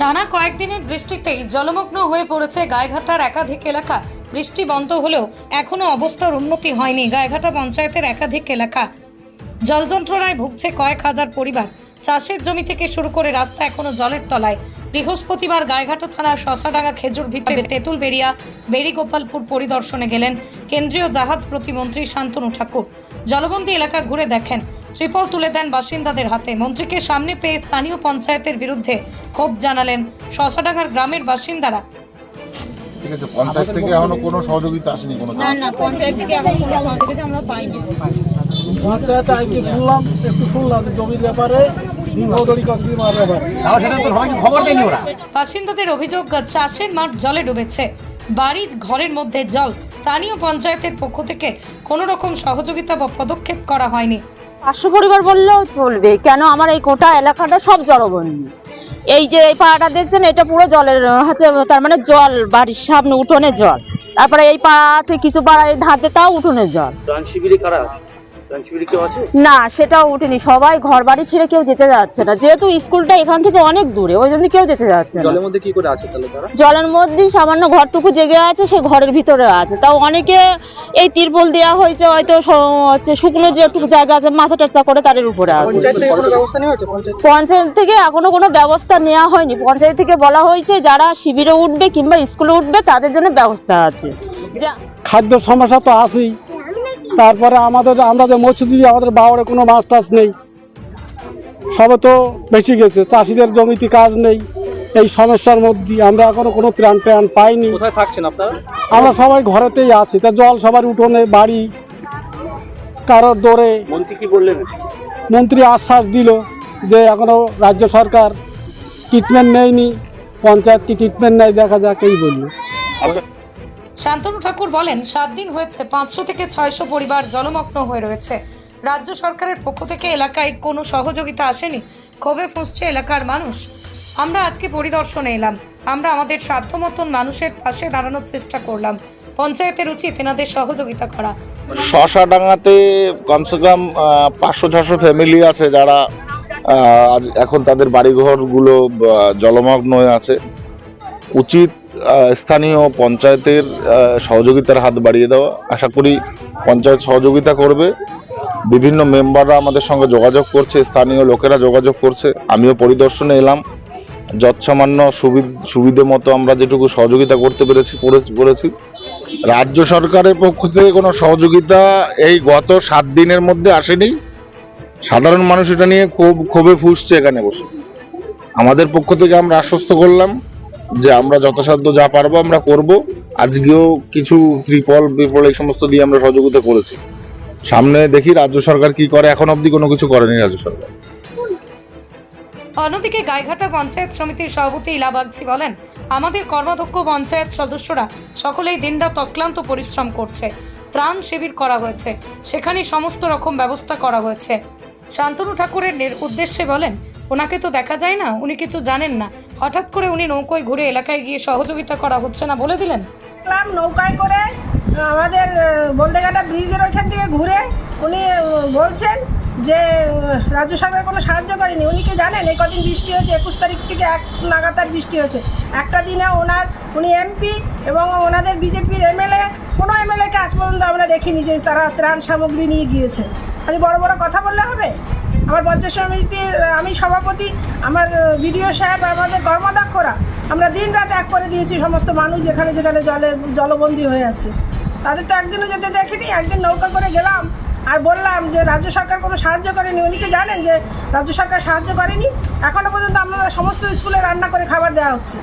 টানা কয়েকদিনের বৃষ্টিতেই জলমগ্ন হয়ে পড়েছে গায়েঘাটার একাধিক এলাকা। বৃষ্টি বন্ধ হলেও এখনও অবস্থার উন্নতি হয়নি গায়েঘাটা পঞ্চায়েতের একাধিক এলাকা। জল যন্ত্রণায় ভুগছে কয়েক হাজার পরিবার। চাষের জমি থেকে শুরু করে রাস্তা এখনও জলের তলায়। বৃহস্পতিবার গায়েঘাটা থানার শশাডাঙ্গা খেজুর ভিতরে তেঁতুল বেরিয়া বেড়িগোপালপুর পরিদর্শনে গেলেন কেন্দ্রীয় জাহাজ প্রতিমন্ত্রী শান্তনু ঠাকুর। জলবন্দী এলাকা ঘুরে দেখেন ত্রিপল তুলে দেন বাসিন্দাদের হাতে। মন্ত্রীকে সামনে পেয়ে স্থানীয় পঞ্চায়েতের বিরুদ্ধে ক্ষোভ জানালেন শশাডাঙ্গার গ্রামের বাসিন্দারা। ঠিক আছে পঞ্চায়েত থেকে এখনও কোনো সহযোগিতা আসেনি কোনো না না পঞ্চায়েত থেকে এখন কোনো সহযোগিতা আমরা পাইনি। পঞ্চায়েতে আজকে শুনলাম? একটু শুনলাম জমির ব্যাপারে বিমৌদরি কক্রিমার ব্যাপারে। বাসিন্দাদের অভিযোগ চাষের মাঠ জলে ডুবেছে। বাড়ির ঘরের মধ্যে জল। স্থানীয় পঞ্চায়েতের পক্ষ থেকে কোনো রকম সহযোগিতা বা পদক্ষেপ করা হয়নি। পাঁচশো পরিবার বললেও চলবে। কেন? আমার এই গোটা এলাকাটা সব জলবন্দি। এই যে এই পাড়াটা দেখছেন, এটা পুরো জলের হচ্ছে তার মানে জল, বাড়ির সামনে উঠোনে জল। তারপরে এই পাড়া আছে, কিছু পাড়া এই ধাতে তাও উঠোনে জল। শিবিরে কারা আছে? আছে? না সেটাও উঠেনি। সবাই ঘর বাড়ি ছেড়ে কেউ যেতে যাচ্ছে না। যেহেতু স্কুলটা এখান থেকে অনেক দূরে ওই জন্য কেউ যেতে যাচ্ছে না। জলের মধ্যে কি করে আছে তাহলে তারা? জলের মধ্যেই সামান্য ঘরটুকু জেগে আছে সে ঘরের ভিতরে আছে। তাও অনেকে এই তিরপল দেওয়া হয়েছে হয়তো হচ্ছে শুকনো যেটুকু জায়গা আছে মাথা টাচা করে তাদের উপরে আছে। পঞ্চায়েত থেকে এখনও কোনো ব্যবস্থা নেওয়া হয়নি। পঞ্চায়েত থেকে বলা হয়েছে যারা শিবিরে উঠবে কিংবা স্কুলে উঠবে তাদের জন্য ব্যবস্থা আছে। খাদ্য সমস্যা তো আছেই। তারপরে আমাদের আমরা যে মৎস্যজীবী আমাদের বাওয়ারে কোনো মাছ টাছ নেই। সবে তো বেশি গেছে চাষিদের জমিতে কাজ নেই। এই সমস্যার মধ্যে আমরা এখনও কোনো ত্রাণ ট্রাণ পাইনি। কোথায় থাকছেন আপনারা? আমরা সবাই ঘরেতেই আছি। তা জল সবার উঠোনে বাড়ি কারোর দৌড়ে মন্ত্রী কি বললেন? মন্ত্রী আশ্বাস দিল যে এখনও রাজ্য সরকার ট্রিটমেন্ট নেয়নি। পঞ্চায়েতটি ট্রিটমেন্ট নেয় দেখা যাক এই বলল শান্তনু ঠাকুর বলেন, সাত দিন হয়েছে, পাঁচশো থেকে ছয়শো পরিবার জলমগ্ন হয়ে রয়েছে। রাজ্য সরকারের পক্ষ থেকে এলাকায় কোনো সহযোগিতা আসেনি, ক্ষোভে ফুঁসছে এলাকার মানুষ। আমরা আজকে পরিদর্শনে এলাম, আমরা আমাদের সাধ্য মতন মানুষের পাশে দাঁড়ানোর চেষ্টা করলাম। পঞ্চায়েতের উচিত এনাদের সহযোগিতা করা। শশাডাঙ্গাতে কমসে কম পাঁচশো ছশো ফ্যামিলি আছে যারা এখন তাদের বাড়িঘরগুলো জলমগ্ন হয়ে আছে। উচিত স্থানীয় পঞ্চায়েতের সহযোগিতার হাত বাড়িয়ে দেওয়া। আশা করি পঞ্চায়েত সহযোগিতা করবে। বিভিন্ন মেম্বাররা আমাদের সঙ্গে যোগাযোগ করছে, স্থানীয় লোকেরা যোগাযোগ করছে। আমিও পরিদর্শনে এলাম। যৎসামান্য সুবিধ মতো আমরা যেটুকু সহযোগিতা করতে পেরেছি করে- করেছি। রাজ্য সরকারের পক্ষ থেকে কোনো সহযোগিতা এই গত সাত দিনের মধ্যে আসেনি। সাধারণ মানুষ এটা নিয়ে খুব ক্ষোভে ফুসছে এখানে বসে। আমাদের পক্ষ থেকে আমরা আশ্বস্ত করলাম। যে আমরা যথাসাধ্য যা পারব আমরা করব। আজকেও কিছু ত্রিপল, বিপল এই সমস্ত দিয়ে আমরা সহযোগিতা করেছি। সামনে দেখি রাজ্য সরকার কি করে। এখন অবধি কোনো কিছু করেনি রাজ্য সরকার। অন্যদিকে গাইঘাটা পঞ্চায়েত সমিতির সভাপতি ইলা বলেন, আমাদের কর্মাধ্যক্ষ পঞ্চায়েত সদস্যরা সকলেই দিনরাত অক্লান্ত পরিশ্রম করছে। ত্রাণ শিবির করা হয়েছে। সেখানে সমস্ত রকম ব্যবস্থা করা হয়েছে। শান্তনু ঠাকুরের উদ্দেশ্যে বলেন, ওনাকে তো দেখা যায় না, উনি কিছু জানেন না। হঠাৎ করে উনি নৌকোয় ঘুরে এলাকায় গিয়ে সহযোগিতা করা হচ্ছে না বলে দিলেন? দেখলাম নৌকায় করে, আমাদের বলদেঘাটা ব্রিজের ওইখান থেকে ঘুরে উনি বলছেন যে রাজ্য সরকার কোনো সাহায্য করেনি। উনি কি জানেন, এই কদিন বৃষ্টি হয়েছে, একুশ তারিখ থেকে এক লাগাতার বৃষ্টি হয়েছে। একটা দিনে ওনার, উনি এমপি এবং ওনাদের বিজেপির এমএলএ, কোনো এমএলএকে আজ পর্যন্ত আমরা দেখিনি যে তারা ত্রাণ সামগ্রী নিয়ে গিয়েছে। খালি বড় বড় কথা বললে হবে? আমার পঞ্চায়েত সমিতির আমি সভাপতি, আমার বিডিও সাহেব, আমাদের কর্মদক্ষরা, আমরা দিন রাত এক করে দিয়েছি সমস্ত মানুষ যেখানে যেখানে জলে, জলবন্দী হয়ে আছে। তাদের তো একদিনও যেতে দেখিনি, একদিন নৌকা করে গেলাম আর বললাম যে, রাজ্য সরকার কোনো সাহায্য করেনি। উনি কি জানেন যে, রাজ্য সরকার সাহায্য করেনি? এখনও পর্যন্ত আমরা সমস্ত স্কুলে রান্না করে খাবার দেওয়া হচ্ছে।